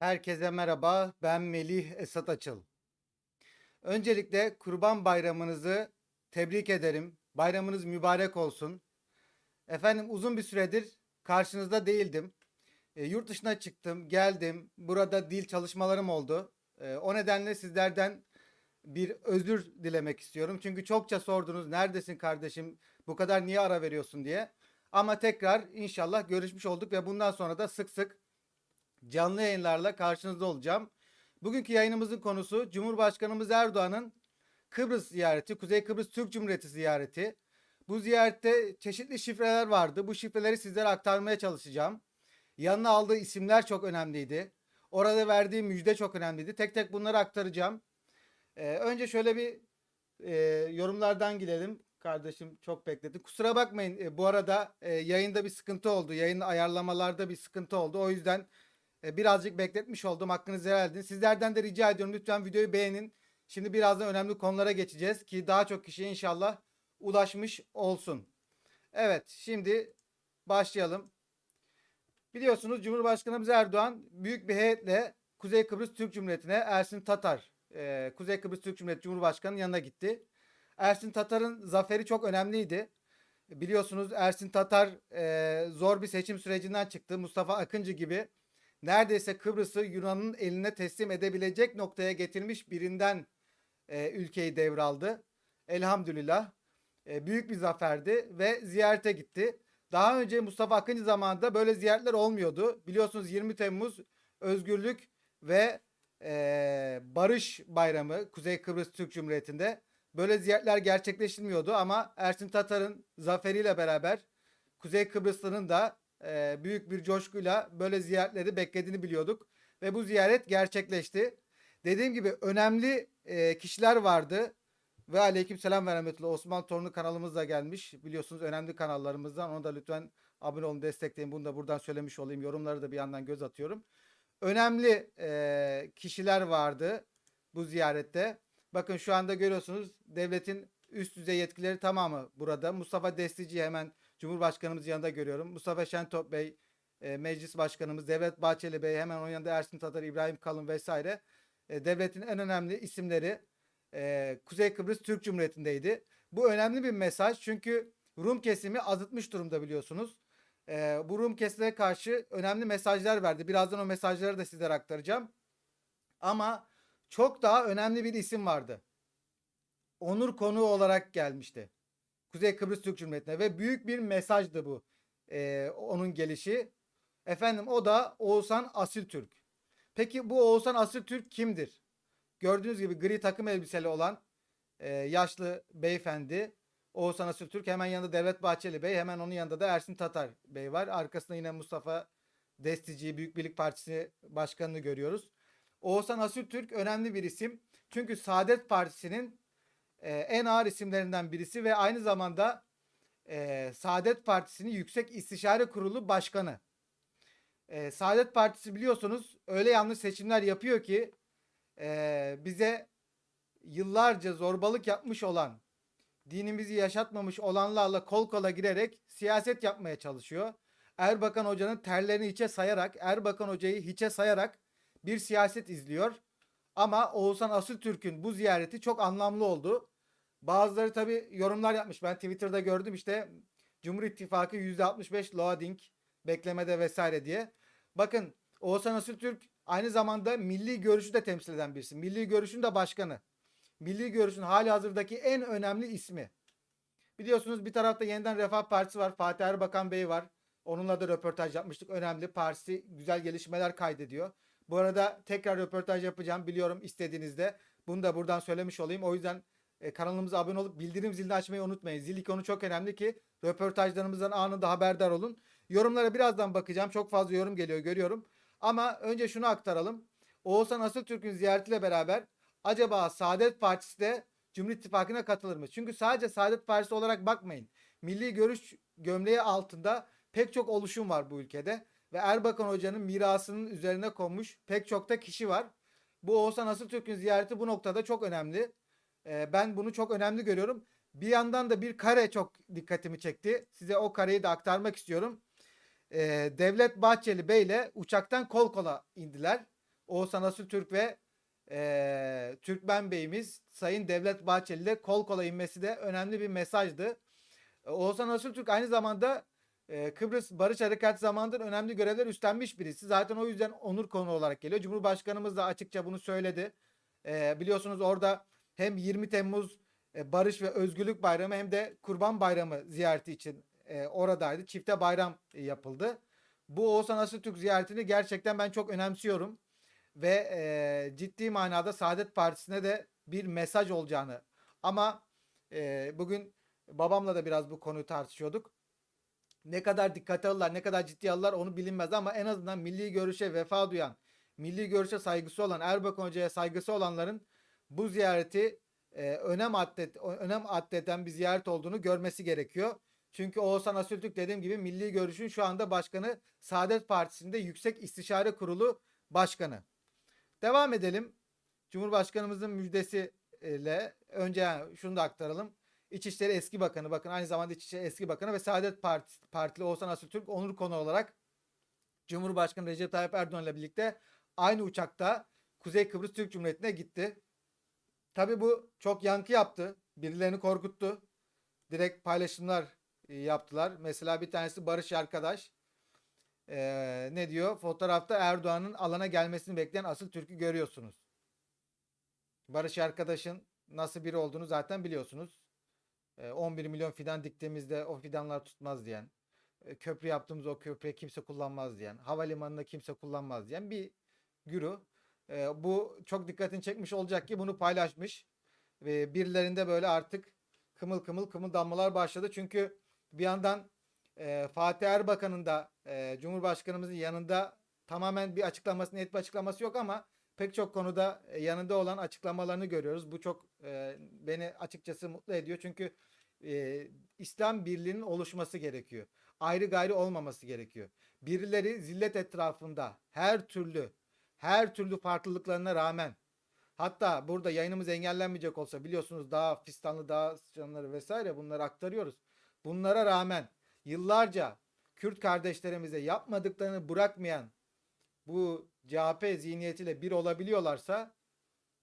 Herkese merhaba. Ben Melih Esat Açıl. Öncelikle Kurban Bayramınızı tebrik ederim. Bayramınız mübarek olsun. Efendim uzun bir süredir karşınızda değildim. E, yurt dışına çıktım, geldim. Burada dil çalışmalarım oldu. E, o nedenle sizlerden bir özür dilemek istiyorum. Çünkü çokça sordunuz neredesin kardeşim bu kadar niye ara veriyorsun diye. Ama tekrar inşallah görüşmüş olduk ve bundan sonra da sık sık canlı yayınlarla karşınızda olacağım. Bugünkü yayınımızın konusu Cumhurbaşkanımız Erdoğan'ın Kıbrıs ziyareti, Kuzey Kıbrıs Türk Cumhuriyeti ziyareti. Bu ziyarette çeşitli şifreler vardı. Bu şifreleri sizlere aktarmaya çalışacağım. Yanına aldığı isimler çok önemliydi. Orada verdiği müjde çok önemliydi. Tek tek bunları aktaracağım. Ee, önce şöyle bir e, yorumlardan gidelim. Kardeşim çok bekletti. Kusura bakmayın. e, bu arada e, yayında bir sıkıntı oldu. Yayın ayarlamalarda bir sıkıntı oldu. O yüzden birazcık bekletmiş oldum. Hakkınızı helal edin. Sizlerden de rica ediyorum lütfen videoyu beğenin. Şimdi birazdan önemli konulara geçeceğiz ki daha çok kişiye inşallah ulaşmış olsun. Evet, şimdi başlayalım. Biliyorsunuz Cumhurbaşkanımız Erdoğan büyük bir heyetle Kuzey Kıbrıs Türk Cumhuriyeti'ne Ersin Tatar, e, Kuzey Kıbrıs Türk Cumhuriyeti Cumhurbaşkanı'nın yanına gitti. Ersin Tatar'ın zaferi çok önemliydi. Biliyorsunuz Ersin Tatar e, zor bir seçim sürecinden çıktı. Mustafa Akıncı gibi neredeyse Kıbrıs'ı Yunan'ın eline teslim edebilecek noktaya getirmiş birinden e, ülkeyi devraldı. Elhamdülillah. E, büyük bir zaferdi ve ziyarete gitti. Daha önce Mustafa Akıncı zamanında böyle ziyaretler olmuyordu. Biliyorsunuz 20 Temmuz Özgürlük ve e, Barış Bayramı Kuzey Kıbrıs Türk Cumhuriyeti'nde böyle ziyaretler gerçekleştirmiyordu ama Ersin Tatar'ın zaferiyle beraber Kuzey Kıbrıslı'nın da e, büyük bir coşkuyla böyle ziyaretleri beklediğini biliyorduk ve bu ziyaret gerçekleşti. Dediğim gibi önemli e, kişiler vardı ve aleykümselam ve rahmetullah Osman Torunu kanalımız da gelmiş. Biliyorsunuz önemli kanallarımızdan. Onu da lütfen abone olun, destekleyin. Bunu da buradan söylemiş olayım. Yorumları da bir yandan göz atıyorum. Önemli e, kişiler vardı bu ziyarette. Bakın şu anda görüyorsunuz devletin üst düzey yetkileri tamamı burada. Mustafa Destici'yi hemen Cumhurbaşkanımız yanında görüyorum. Mustafa Şentop Bey, e, Meclis Başkanımız, Devlet Bahçeli Bey, hemen onun yanında Ersin Tatar, İbrahim Kalın vesaire. E, devletin en önemli isimleri e, Kuzey Kıbrıs Türk Cumhuriyeti'ndeydi. Bu önemli bir mesaj çünkü Rum kesimi azıtmış durumda biliyorsunuz. E, bu Rum kesimine karşı önemli mesajlar verdi. Birazdan o mesajları da sizlere aktaracağım. Ama çok daha önemli bir isim vardı. Onur konuğu olarak gelmişti. Kuzey Kıbrıs Türk Cumhuriyeti'ne ve büyük bir mesajdı bu. e, onun gelişi. Efendim o da Oğuzhan Asiltürk. Peki bu Oğuzhan Asiltürk kimdir? Gördüğünüz gibi gri takım elbiseli olan e, yaşlı beyefendi Oğuzhan Asiltürk. Hemen yanında Devlet Bahçeli Bey. Hemen onun yanında da Ersin Tatar Bey var. Arkasında yine Mustafa Destici Büyük Birlik Partisi Başkanı'nı görüyoruz. Oğuzhan Asiltürk önemli bir isim. Çünkü Saadet Partisi'nin e, en ağır isimlerinden birisi ve aynı zamanda e, Saadet Partisi'nin Yüksek İstişare Kurulu Başkanı. E, Saadet Partisi biliyorsunuz öyle yanlış seçimler yapıyor ki e, bize yıllarca zorbalık yapmış olan, dinimizi yaşatmamış olanlarla kol kola girerek siyaset yapmaya çalışıyor. Erbakan Hoca'nın terlerini hiçe sayarak, Erbakan Hoca'yı hiçe sayarak bir siyaset izliyor. Ama Oğuzhan Asıltürk'ün bu ziyareti çok anlamlı oldu. Bazıları tabi yorumlar yapmış. Ben Twitter'da gördüm işte Cumhur İttifakı %65 loading beklemede vesaire diye. Bakın Oğuzhan Asıltürk aynı zamanda milli görüşü de temsil eden birisi. Milli görüşün de başkanı. Milli görüşün hali hazırdaki en önemli ismi. Biliyorsunuz bir tarafta yeniden Refah Partisi var. Fatih Erbakan Bey var. Onunla da röportaj yapmıştık. Önemli. Partisi güzel gelişmeler kaydediyor. Bu arada tekrar röportaj yapacağım. Biliyorum istediğinizde. Bunu da buradan söylemiş olayım. O yüzden e, kanalımıza abone olup bildirim zilini açmayı unutmayın. Zil ikonu çok önemli ki röportajlarımızdan anında haberdar olun. Yorumlara birazdan bakacağım. Çok fazla yorum geliyor görüyorum. Ama önce şunu aktaralım. Oğuzhan Asıltürk'ün ziyaretiyle beraber acaba Saadet Partisi de Cumhur İttifakı'na katılır mı? Çünkü sadece Saadet Partisi olarak bakmayın. Milli görüş gömleği altında pek çok oluşum var bu ülkede. Ve Erbakan Hoca'nın mirasının üzerine konmuş pek çok da kişi var. Bu Oğuzhan Asıltürk'ün ziyareti bu noktada çok önemli. Ee, ben bunu çok önemli görüyorum. Bir yandan da bir kare çok dikkatimi çekti. Size o kareyi de aktarmak istiyorum. Ee, Devlet Bahçeli Bey ile uçaktan kol kola indiler. Oğuzhan Asıltürk ve eee Türkmen Bey'imiz Sayın Devlet Bahçeli ile kol kola inmesi de önemli bir mesajdı. E, Oğuzhan Asıltürk aynı zamanda e, Kıbrıs Barış Harekatı zamanında önemli görevler üstlenmiş birisi. Zaten o yüzden onur konu olarak geliyor. Cumhurbaşkanımız da açıkça bunu söyledi. E, biliyorsunuz orada hem 20 Temmuz e, Barış ve Özgürlük Bayramı hem de Kurban Bayramı ziyareti için e, oradaydı. Çifte bayram yapıldı. Bu Oğuzhan Asıltürk ziyaretini gerçekten ben çok önemsiyorum. Ve e, ciddi manada Saadet Partisi'ne de bir mesaj olacağını. Ama bugün babamla da biraz bu konuyu tartışıyorduk. Ne kadar dikkate alırlar, ne kadar ciddi alırlar onu bilinmez ama en azından milli görüşe vefa duyan, milli görüşe saygısı olan, Erbakan Hoca'ya saygısı olanların bu ziyareti e, önem atlet önem addeden bir ziyaret olduğunu görmesi gerekiyor. Çünkü Oğuzhan Asültürk dediğim gibi Milli Görüş'ün şu anda başkanı Saadet Partisi'nde Yüksek İstişare Kurulu Başkanı. Devam edelim. Cumhurbaşkanımızın müjdesiyle önce yani şunu da aktaralım. İçişleri eski bakanı bakın aynı zamanda İçişleri eski bakanı ve Saadet Partisi, Partili Oğuzhan Asültürk onur konu olarak Cumhurbaşkanı Recep Tayyip Erdoğan ile birlikte aynı uçakta Kuzey Kıbrıs Türk Cumhuriyeti'ne gitti. Tabi bu çok yankı yaptı. Birilerini korkuttu. Direkt paylaşımlar e, yaptılar. Mesela bir tanesi Barış arkadaş. Ee, ne diyor? Fotoğrafta Erdoğan'ın alana gelmesini bekleyen asıl Türk'ü görüyorsunuz. Barış arkadaşın nasıl biri olduğunu zaten biliyorsunuz. Ee, 11 milyon fidan diktiğimizde o fidanlar tutmaz diyen. e, Köprü yaptığımız o köprüye kimse kullanmaz diyen. Havalimanında kimse kullanmaz diyen bir güruh. Ee, bu çok dikkatini çekmiş olacak ki bunu paylaşmış. Ve birilerinde böyle artık kımıl kımıl kımıldanmalar başladı. Çünkü bir yandan e, Fatih Erbakan'ın da e, Cumhurbaşkanımızın yanında tamamen bir açıklaması, net bir açıklaması yok ama pek çok konuda e, yanında olan açıklamalarını görüyoruz. Bu çok e, beni açıkçası mutlu ediyor. Çünkü e, İslam birliğinin oluşması gerekiyor. Ayrı gayrı olmaması gerekiyor. Birileri zillet etrafında her türlü her türlü farklılıklarına rağmen hatta burada yayınımız engellenmeyecek olsa biliyorsunuz daha fistanlı daha sıçanları vesaire bunları aktarıyoruz. Bunlara rağmen yıllarca Kürt kardeşlerimize yapmadıklarını bırakmayan bu CHP zihniyetiyle bir olabiliyorlarsa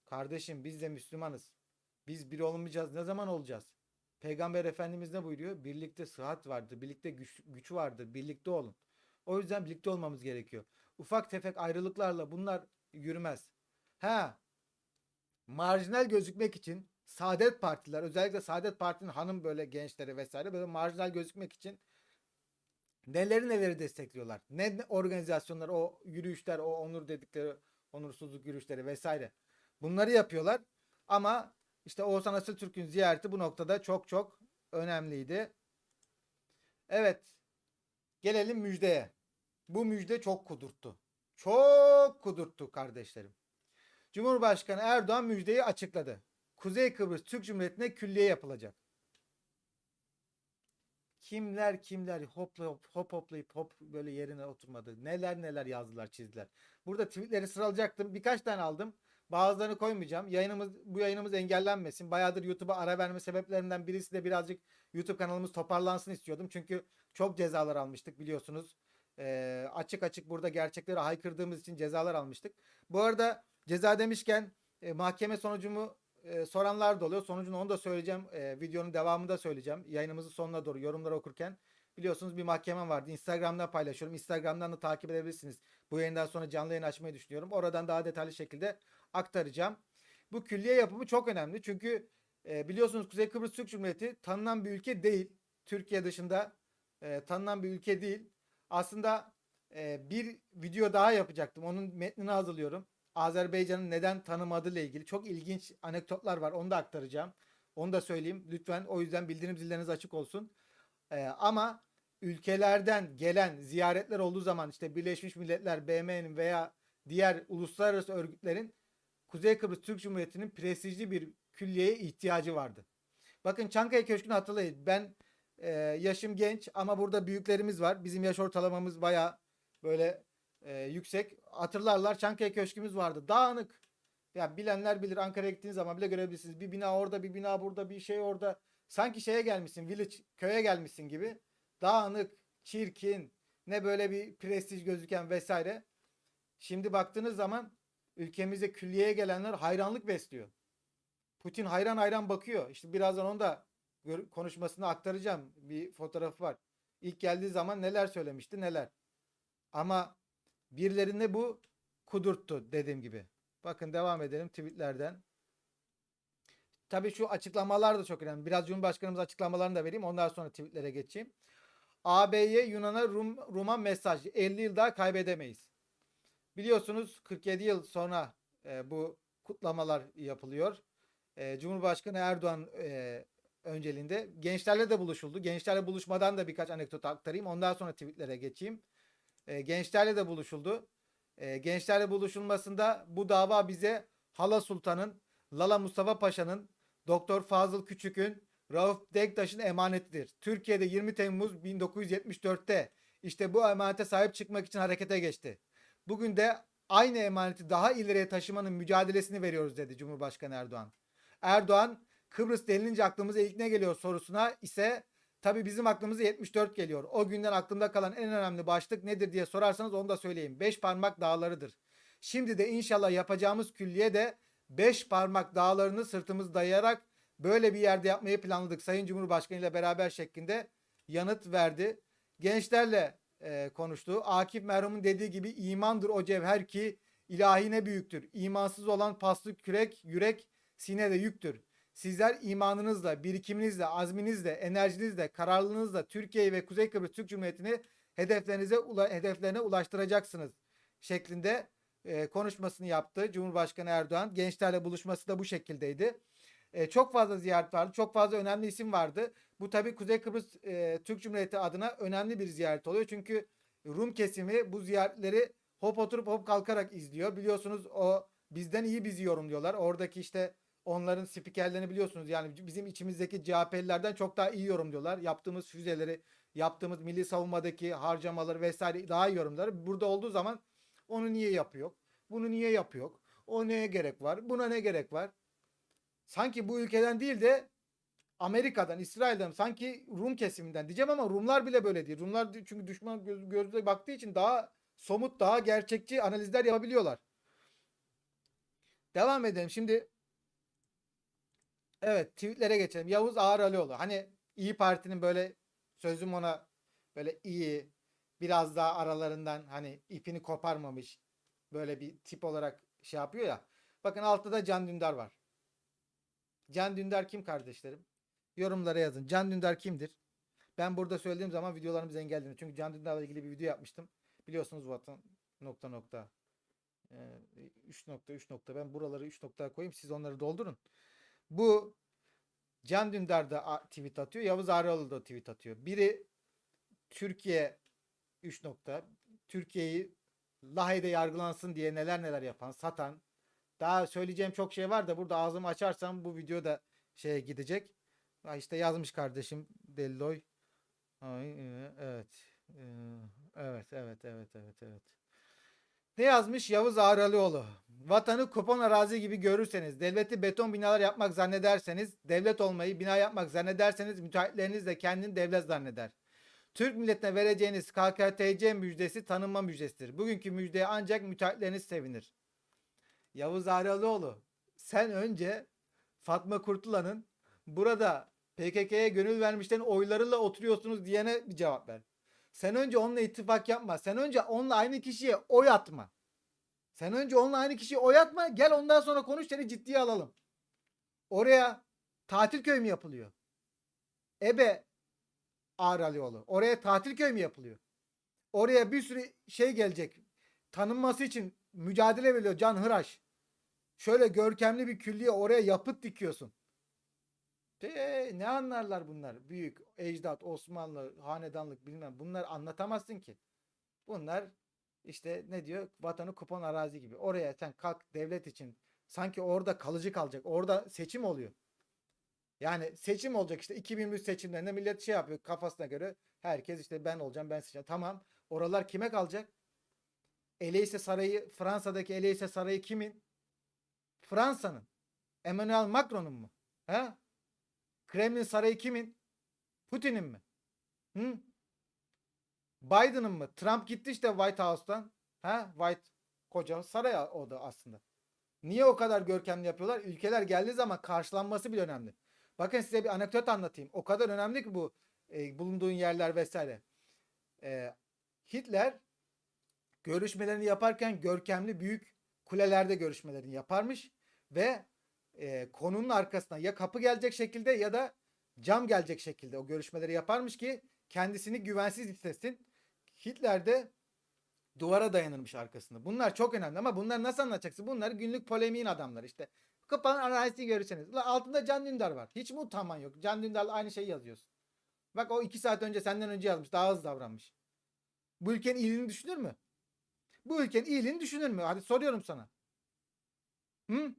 kardeşim biz de Müslümanız. Biz bir olmayacağız. Ne zaman olacağız? Peygamber Efendimiz ne buyuruyor? Birlikte sıhhat vardır, birlikte güç, güç vardır, birlikte olun. O yüzden birlikte olmamız gerekiyor. Ufak tefek ayrılıklarla bunlar yürümez. Ha, marjinal gözükmek için Saadet Partiler özellikle Saadet Parti'nin hanım böyle gençleri vesaire böyle marjinal gözükmek için neleri neleri destekliyorlar. Ne organizasyonlar, o yürüyüşler, o onur dedikleri onursuzluk yürüyüşleri vesaire. Bunları yapıyorlar. Ama işte Oğuzhan Asıltürk'ün ziyareti bu noktada çok çok önemliydi. Evet. Gelelim müjdeye. Bu müjde çok kudurttu. Çok kudurttu kardeşlerim. Cumhurbaşkanı Erdoğan müjdeyi açıkladı. Kuzey Kıbrıs Türk Cumhuriyeti'ne külliye yapılacak. Kimler kimler hopla hop hop hoplayıp hop böyle yerine oturmadı. Neler neler yazdılar çizdiler. Burada tweetleri sıralayacaktım. Birkaç tane aldım. Bazılarını koymayacağım. Yayınımız bu yayınımız engellenmesin. Bayağıdır YouTube'a ara verme sebeplerinden birisi de birazcık YouTube kanalımız toparlansın istiyordum. Çünkü çok cezalar almıştık biliyorsunuz. Ee, açık açık burada gerçekleri haykırdığımız için cezalar almıştık. Bu arada ceza demişken e, mahkeme sonucumu e, soranlar da oluyor. Sonucunu onu da söyleyeceğim. E, videonun devamında söyleyeceğim. Yayınımızın sonuna doğru yorumları okurken. Biliyorsunuz bir mahkemem vardı. Instagram'da paylaşıyorum. Instagram'dan da takip edebilirsiniz. Bu yayından sonra canlı yayın açmayı düşünüyorum. Oradan daha detaylı şekilde aktaracağım. Bu külliye yapımı çok önemli. Çünkü e, biliyorsunuz Kuzey Kıbrıs Türk Cumhuriyeti tanınan bir ülke değil. Türkiye dışında e, tanınan bir ülke değil. Aslında e, bir video daha yapacaktım. Onun metnini hazırlıyorum. Azerbaycan'ın neden tanımadığı ile ilgili çok ilginç anekdotlar var. Onu da aktaracağım. Onu da söyleyeyim. Lütfen o yüzden bildirim zilleriniz açık olsun. Ee, ama ülkelerden gelen ziyaretler olduğu zaman işte Birleşmiş Milletler, BM'nin veya diğer uluslararası örgütlerin Kuzey Kıbrıs Türk Cumhuriyeti'nin prestijli bir külliyeye ihtiyacı vardı. Bakın Çankaya Köşkü'nü hatırlayın. Ben e, yaşım genç ama burada büyüklerimiz var. Bizim yaş ortalamamız baya böyle e, yüksek. Hatırlarlar Çankaya Köşkümüz vardı. Dağınık. Ya bilenler bilir Ankara'ya gittiğiniz zaman bile görebilirsiniz. Bir bina orada, bir bina burada, bir şey orada. Sanki şeye gelmişsin, village, köye gelmişsin gibi. Dağınık, çirkin, ne böyle bir prestij gözüken vesaire. Şimdi baktığınız zaman ülkemize külliyeye gelenler hayranlık besliyor. Putin hayran hayran bakıyor. İşte birazdan onu da konuşmasını aktaracağım. Bir fotoğrafı var. İlk geldiği zaman neler söylemişti neler. Ama birilerine bu kudurttu dediğim gibi. Bakın devam edelim tweetlerden. Tabii şu açıklamalar da çok önemli. Biraz Cumhurbaşkanımız açıklamalarını da vereyim. Ondan sonra tweetlere geçeyim. AB'ye Yunan'a Rum, Rum'a mesaj. 50 yıl daha kaybedemeyiz. Biliyorsunuz 47 yıl sonra e, bu kutlamalar yapılıyor. E, Cumhurbaşkanı Erdoğan e, önceliğinde gençlerle de buluşuldu. Gençlerle buluşmadan da birkaç anekdot aktarayım. Ondan sonra tweetlere geçeyim. E, gençlerle de buluşuldu. E, gençlerle buluşulmasında bu dava bize Hala Sultan'ın, Lala Mustafa Paşa'nın, Doktor Fazıl Küçük'ün, Rauf Denktaş'ın emanetidir. Türkiye'de 20 Temmuz 1974'te işte bu emanete sahip çıkmak için harekete geçti. Bugün de aynı emaneti daha ileriye taşımanın mücadelesini veriyoruz dedi Cumhurbaşkanı Erdoğan. Erdoğan Kıbrıs denilince aklımıza ilk ne geliyor sorusuna ise tabii bizim aklımıza 74 geliyor. O günden aklımda kalan en önemli başlık nedir diye sorarsanız onu da söyleyeyim. Beş parmak dağlarıdır. Şimdi de inşallah yapacağımız külliye de beş parmak dağlarını sırtımız dayayarak böyle bir yerde yapmayı planladık. Sayın Cumhurbaşkanı ile beraber şeklinde yanıt verdi. Gençlerle e, konuştu. Akif merhumun dediği gibi imandır o cevher ki ilahi ne büyüktür. İmansız olan paslı kürek, yürek sinede yüktür. Sizler imanınızla, birikiminizle, azminizle, enerjinizle, kararlılığınızla Türkiye'yi ve Kuzey Kıbrıs Türk Cumhuriyeti'ni hedeflerinize hedeflerine ulaştıracaksınız şeklinde e, konuşmasını yaptı Cumhurbaşkanı Erdoğan. Gençlerle buluşması da bu şekildeydi. E, çok fazla ziyaret vardı. Çok fazla önemli isim vardı. Bu tabii Kuzey Kıbrıs e, Türk Cumhuriyeti adına önemli bir ziyaret oluyor. Çünkü Rum kesimi bu ziyaretleri hop oturup hop kalkarak izliyor. Biliyorsunuz o bizden iyi bizi yorumluyorlar. Oradaki işte onların spikerlerini biliyorsunuz. Yani bizim içimizdeki CHP'lilerden çok daha iyi yorumluyorlar. Yaptığımız füzeleri, yaptığımız milli savunmadaki harcamaları vesaire daha iyi yorumlar. Burada olduğu zaman onu niye yapıyor? Bunu niye yapıyor? O neye gerek var? Buna ne gerek var? Sanki bu ülkeden değil de Amerika'dan, İsrail'den sanki Rum kesiminden diyeceğim ama Rumlar bile böyle değil. Rumlar çünkü düşman göz, baktığı için daha somut, daha gerçekçi analizler yapabiliyorlar. Devam edelim. Şimdi evet tweetlere geçelim. Yavuz Ağar Alioğlu. Hani İyi Parti'nin böyle sözüm ona böyle iyi biraz daha aralarından hani ipini koparmamış böyle bir tip olarak şey yapıyor ya. Bakın altta da Can Dündar var. Can Dündar kim kardeşlerim? Yorumlara yazın. Can Dündar kimdir? Ben burada söylediğim zaman videolarımız engelleniyor. Çünkü Can Dündar'la ilgili bir video yapmıştım. Biliyorsunuz vatan nokta nokta. 3 nokta 3 nokta. Ben buraları 3 nokta koyayım. Siz onları doldurun. Bu Can Dündar da tweet atıyor. Yavuz Ağrıoğlu da tweet atıyor. Biri Türkiye 3 nokta. Türkiye'yi Lahey'de yargılansın diye neler neler yapan, satan. Daha söyleyeceğim çok şey var da burada ağzımı açarsam bu video da şeye gidecek. İşte yazmış kardeşim Delloy. Ay, e, evet. E, Evet, evet, evet, evet, evet. Ne yazmış Yavuz Ağralıoğlu? Vatanı kupon arazi gibi görürseniz, devleti beton binalar yapmak zannederseniz, devlet olmayı bina yapmak zannederseniz müteahhitleriniz de kendini devlet zanneder. Türk milletine vereceğiniz KKTC müjdesi tanınma müjdesidir. Bugünkü müjdeye ancak müteahhitleriniz sevinir. Yavuz Ağralıoğlu, sen önce Fatma Kurtulan'ın burada PKK'ya gönül vermişlerin oylarıyla oturuyorsunuz diyene bir cevap ver. Sen önce onunla ittifak yapma. Sen önce onunla aynı kişiye oy atma. Sen önce onunla aynı kişiye oy atma. Gel ondan sonra konuş seni ciddiye alalım. Oraya tatil köy mü yapılıyor? Ebe Ağralioğlu. Oraya tatil köy mü yapılıyor? Oraya bir sürü şey gelecek. Tanınması için mücadele veriyor Can Hıraş. Şöyle görkemli bir külliye oraya yapıt dikiyorsun. De, ne anlarlar bunlar? Büyük, ecdat, Osmanlı, hanedanlık bilmem. Bunlar anlatamazsın ki. Bunlar işte ne diyor? Vatanı kupon arazi gibi. Oraya sen kalk devlet için. Sanki orada kalıcı kalacak. Orada seçim oluyor. Yani seçim olacak işte 2023 seçimlerinde millet şey yapıyor kafasına göre. Herkes işte ben olacağım ben seçeceğim. Tamam. Oralar kime kalacak? Eleyse Sarayı Fransa'daki Eleyse Sarayı kimin? Fransa'nın. Emmanuel Macron'un mu? He? Kremlin Sarayı kimin? Putin'in mi? Hı? Biden'ın mı? Trump gitti işte White House'tan. Ha? White koca saray o da aslında. Niye o kadar görkemli yapıyorlar? Ülkeler geldiği zaman karşılanması bile önemli. Bakın size bir anekdot anlatayım. O kadar önemli ki bu e, bulunduğun yerler vesaire. E, Hitler görüşmelerini yaparken görkemli büyük kulelerde görüşmelerini yaparmış ve e, konunun arkasına ya kapı gelecek şekilde ya da cam gelecek şekilde o görüşmeleri yaparmış ki kendisini güvensiz hissetsin. Hitler de duvara dayanırmış arkasında. Bunlar çok önemli ama bunları nasıl anlatacaksın? Bunlar günlük polemiğin adamları işte. Kapağın analizini görürseniz. Ulan altında Can Dündar var. Hiç mi utanman yok? Can Dündar'la aynı şeyi yazıyorsun. Bak o iki saat önce senden önce yazmış. Daha hızlı davranmış. Bu ülkenin iyiliğini düşünür mü? Bu ülkenin iyiliğini düşünür mü? Hadi soruyorum sana. Hı?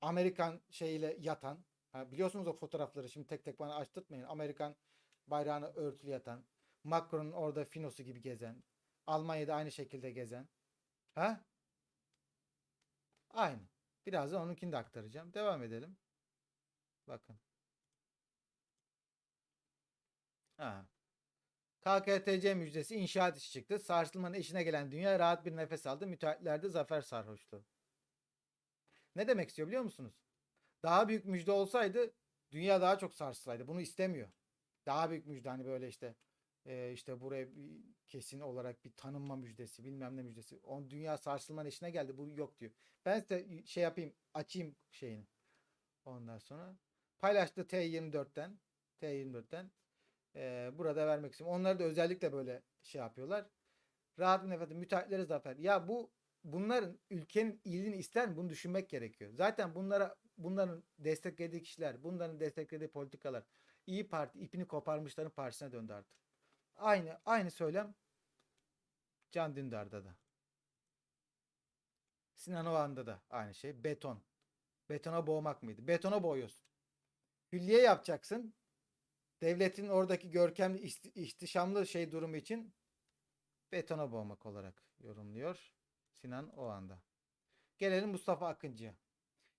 Amerikan şeyiyle yatan. Ha, biliyorsunuz o fotoğrafları şimdi tek tek bana açtırtmayın. Amerikan bayrağını örtülü yatan. Macron'un orada finosu gibi gezen. Almanya'da aynı şekilde gezen. Ha? Aynı. Birazdan onunkini de aktaracağım. Devam edelim. Bakın. Ha. KKTC müjdesi inşaat işi çıktı. Sarsılmanın eşine gelen dünya rahat bir nefes aldı. Müteahhitlerde zafer sarhoşluğu. Ne demek istiyor biliyor musunuz? Daha büyük müjde olsaydı dünya daha çok sarsılaydı. Bunu istemiyor. Daha büyük müjde hani böyle işte e, işte buraya kesin olarak bir tanınma müjdesi bilmem ne müjdesi. On dünya sarsılmanın eşine geldi. Bu yok diyor. Ben size şey yapayım açayım şeyini. Ondan sonra paylaştı T24'ten T24'ten e, burada vermek istiyorum. Onları da özellikle böyle şey yapıyorlar. Rahat bir nefes müteahhitlere zafer. Ya bu bunların ülkenin iyiliğini ister mi? Bunu düşünmek gerekiyor. Zaten bunlara bunların desteklediği kişiler, bunların desteklediği politikalar İyi Parti ipini koparmışların partisine döndü artık. Aynı aynı söylem Can Dündar'da da. Sinan Oğan'da da aynı şey. Beton. Betona boğmak mıydı? Betona boğuyorsun. Hülliye yapacaksın. Devletin oradaki görkemli ihtişamlı şey durumu için betona boğmak olarak yorumluyor Sinan Oğan'da. Gelelim Mustafa Akıncı'ya.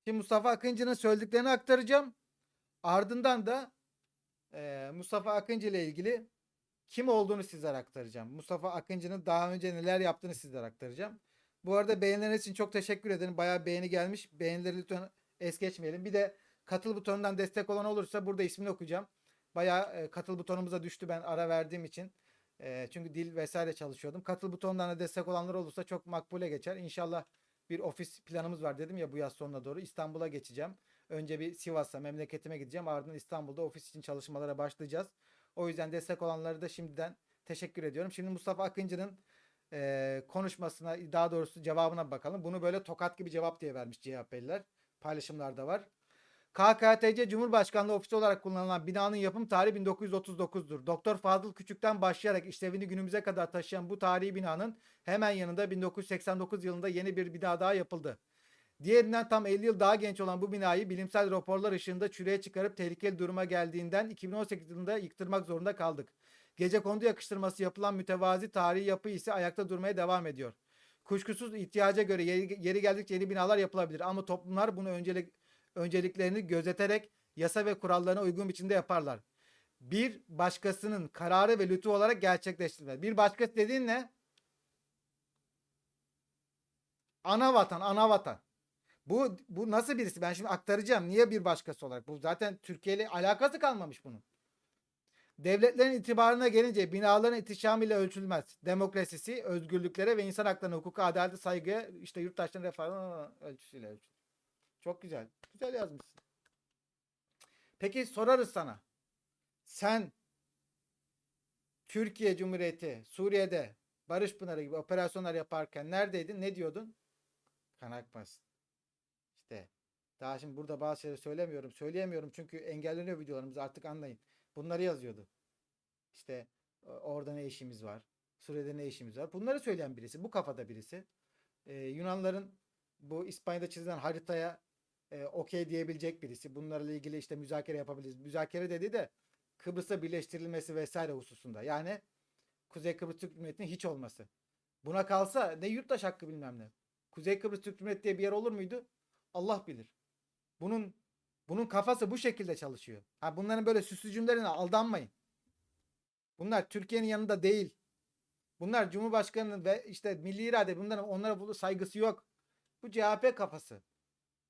Şimdi Mustafa Akıncı'nın söylediklerini aktaracağım. Ardından da eee, Mustafa Akıncı ile ilgili kim olduğunu sizlere aktaracağım. Mustafa Akıncı'nın daha önce neler yaptığını sizlere aktaracağım. Bu arada beğenileriniz için çok teşekkür ederim. Bayağı beğeni gelmiş. Beğenileri lütfen es geçmeyelim. Bir de katıl butonundan destek olan olursa burada ismini okuyacağım. Bayağı e, katıl butonumuza düştü ben ara verdiğim için. E, çünkü dil vesaire çalışıyordum. Katıl butonundan da destek olanlar olursa çok makbule geçer. İnşallah bir ofis planımız var dedim ya bu yaz sonuna doğru. İstanbul'a geçeceğim. Önce bir Sivas'a memleketime gideceğim. Ardından İstanbul'da ofis için çalışmalara başlayacağız. O yüzden destek olanları da şimdiden teşekkür ediyorum. Şimdi Mustafa Akıncı'nın e, konuşmasına daha doğrusu cevabına bakalım. Bunu böyle tokat gibi cevap diye vermiş CHP'liler. Paylaşımlarda var. KKTC Cumhurbaşkanlığı Ofisi olarak kullanılan binanın yapım tarihi 1939'dur. Doktor Fadıl Küçük'ten başlayarak işlevini günümüze kadar taşıyan bu tarihi binanın hemen yanında 1989 yılında yeni bir bina daha yapıldı. Diğerinden tam 50 yıl daha genç olan bu binayı bilimsel raporlar ışığında çürüye çıkarıp tehlikeli duruma geldiğinden 2018 yılında yıktırmak zorunda kaldık. Gece kondu yakıştırması yapılan mütevazi tarihi yapı ise ayakta durmaya devam ediyor. Kuşkusuz ihtiyaca göre yeri, yeri geldikçe yeni binalar yapılabilir ama toplumlar bunu öncelik, önceliklerini gözeterek yasa ve kurallarına uygun biçimde yaparlar. Bir başkasının kararı ve lütfu olarak gerçekleştirilmez. Bir başkası dediğin ne? Ana vatan, ana vatan. Bu bu nasıl birisi? Ben şimdi aktaracağım. Niye bir başkası olarak? Bu zaten Türkiye ile alakası kalmamış bunun. Devletlerin itibarına gelince binaların ihtişamıyla ölçülmez. Demokrasisi, özgürlüklere ve insan haklarına, hukuka, adalete, saygıya, işte yurttaşların refahına ölçüsüyle ölçülür. Çok güzel. Güzel yazmışsın. Peki sorarız sana. Sen Türkiye Cumhuriyeti, Suriye'de Barış Pınarı gibi operasyonlar yaparken neredeydin? Ne diyordun? Kan akmasın. İşte daha şimdi burada bazı şeyleri söylemiyorum. Söyleyemiyorum çünkü engelleniyor videolarımız artık anlayın. Bunları yazıyordu. İşte orada ne işimiz var? Suriye'de ne işimiz var? Bunları söyleyen birisi. Bu kafada birisi. Ee, Yunanların bu İspanya'da çizilen haritaya e, okey diyebilecek birisi. Bunlarla ilgili işte müzakere yapabiliriz. Müzakere dedi de Kıbrıs'a birleştirilmesi vesaire hususunda. Yani Kuzey Kıbrıs Türk Cumhuriyeti'nin hiç olması. Buna kalsa ne yurttaş hakkı bilmem ne. Kuzey Kıbrıs Türk Cumhuriyeti diye bir yer olur muydu? Allah bilir. Bunun bunun kafası bu şekilde çalışıyor. Ha bunların böyle süslü cümlelerine aldanmayın. Bunlar Türkiye'nin yanında değil. Bunlar Cumhurbaşkanı'nın ve işte milli irade bunların onlara saygısı yok. Bu CHP kafası.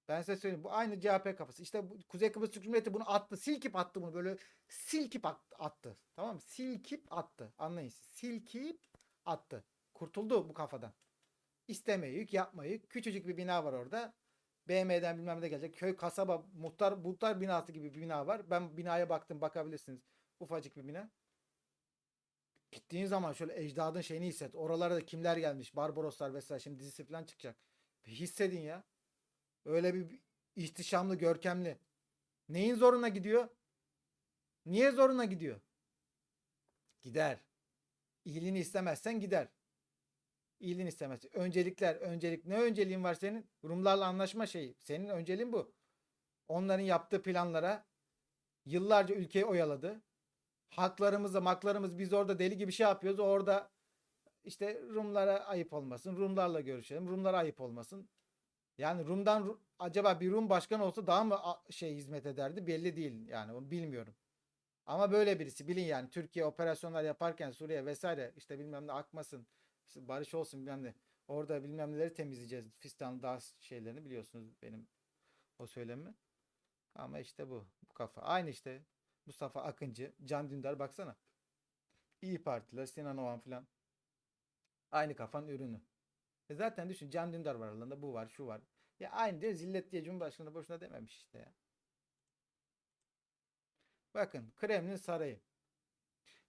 Ben size söyleyeyim. Bu aynı CHP kafası. İşte bu Kuzey Kıbrıs Türk Cumhuriyeti bunu attı. Silkip attı bunu. Böyle silkip at- attı. Tamam mı? Silkip attı. Anlayın siz. Silkip attı. Kurtuldu bu kafadan. İstemeyik, yapmayık. Küçücük bir bina var orada. BM'den bilmem ne gelecek. Köy, kasaba, muhtar, muhtar binası gibi bir bina var. Ben binaya baktım bakabilirsiniz. Ufacık bir bina. Gittiğin zaman şöyle ecdadın şeyini hisset. Oralara da kimler gelmiş. Barbaroslar vesaire. Şimdi dizisi falan çıkacak. Bir hissedin ya. Öyle bir ihtişamlı, görkemli. Neyin zoruna gidiyor? Niye zoruna gidiyor? Gider. İyiliğini istemezsen gider. İyiliğini istemezsen. Öncelikler, öncelik. Ne önceliğin var senin? Rumlarla anlaşma şeyi. Senin önceliğin bu. Onların yaptığı planlara yıllarca ülkeyi oyaladı. Haklarımızı, maklarımız biz orada deli gibi şey yapıyoruz. Orada işte Rumlara ayıp olmasın. Rumlarla görüşelim. Rumlara ayıp olmasın. Yani Rum'dan Ru- acaba bir Rum başkan olsa daha mı şey hizmet ederdi belli değil yani onu bilmiyorum. Ama böyle birisi bilin yani Türkiye operasyonlar yaparken Suriye vesaire işte bilmem ne akmasın işte barış olsun bilmem ne. Orada bilmem neleri temizleyeceğiz. Fistan dağ şeylerini biliyorsunuz benim o söylemi. Ama işte bu. Bu kafa. Aynı işte Mustafa Akıncı, Can Dündar baksana. İyi partiler, Sinan Oğan filan. Aynı kafanın ürünü. E zaten düşün Can Dündar var aralarında bu var şu var. Ya aynı diyor zillet diye Cumhurbaşkanı boşuna dememiş işte ya. Bakın Kremlin Sarayı.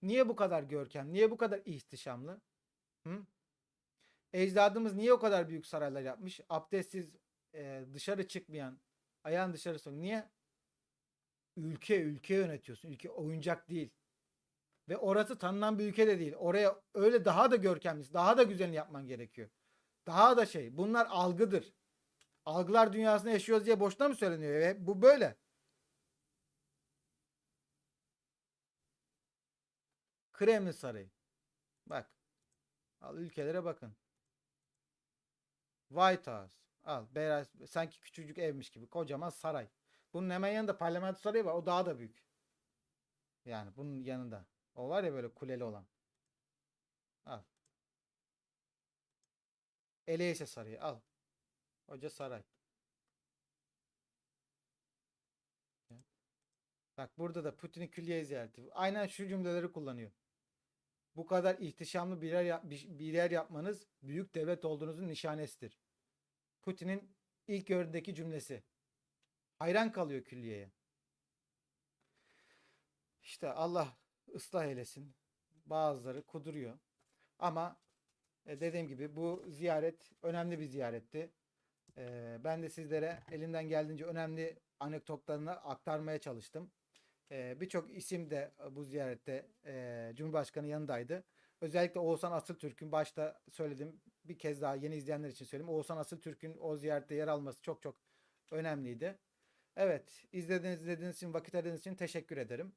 Niye bu kadar görkem? Niye bu kadar ihtişamlı? Hı? Ecdadımız niye o kadar büyük saraylar yapmış? Abdestsiz e, dışarı çıkmayan, ayağın dışarı sok. Niye? Ülke ülke yönetiyorsun. Ülke oyuncak değil. Ve orası tanınan bir ülke de değil. Oraya öyle daha da görkemli, daha da güzelini yapman gerekiyor. Daha da şey. Bunlar algıdır. Algılar dünyasında yaşıyoruz diye boşuna mı söyleniyor? Ve bu böyle. Kremlin Sarayı. Bak. Al ülkelere bakın. White House. Al. Beyaz, sanki küçücük evmiş gibi. Kocaman saray. Bunun hemen yanında parlamento sarayı var. O daha da büyük. Yani bunun yanında. O var ya böyle kuleli olan. Al. Eleyse Sarayı al. Hoca saray. Bak burada da Putin'in külliye ziyareti. Aynen şu cümleleri kullanıyor. Bu kadar ihtişamlı birer, yap- bir bir yer yapmanız büyük devlet olduğunuzun nişanesidir. Putin'in ilk gördüğündeki cümlesi. Hayran kalıyor külliyeye. İşte Allah ıslah eylesin. Bazıları kuduruyor. Ama e, dediğim gibi bu ziyaret önemli bir ziyaretti. E, ben de sizlere elimden geldiğince önemli anekdotlarını aktarmaya çalıştım. E, Birçok isim de e, bu ziyarette e, Cumhurbaşkanı yanındaydı. Özellikle Oğuzhan Asıltürk'ün başta söyledim. Bir kez daha yeni izleyenler için söyleyeyim. Oğuzhan Asıltürk'ün o ziyarette yer alması çok çok önemliydi. Evet, izlediğiniz, izlediğiniz için, vakit ayırdığınız için teşekkür ederim.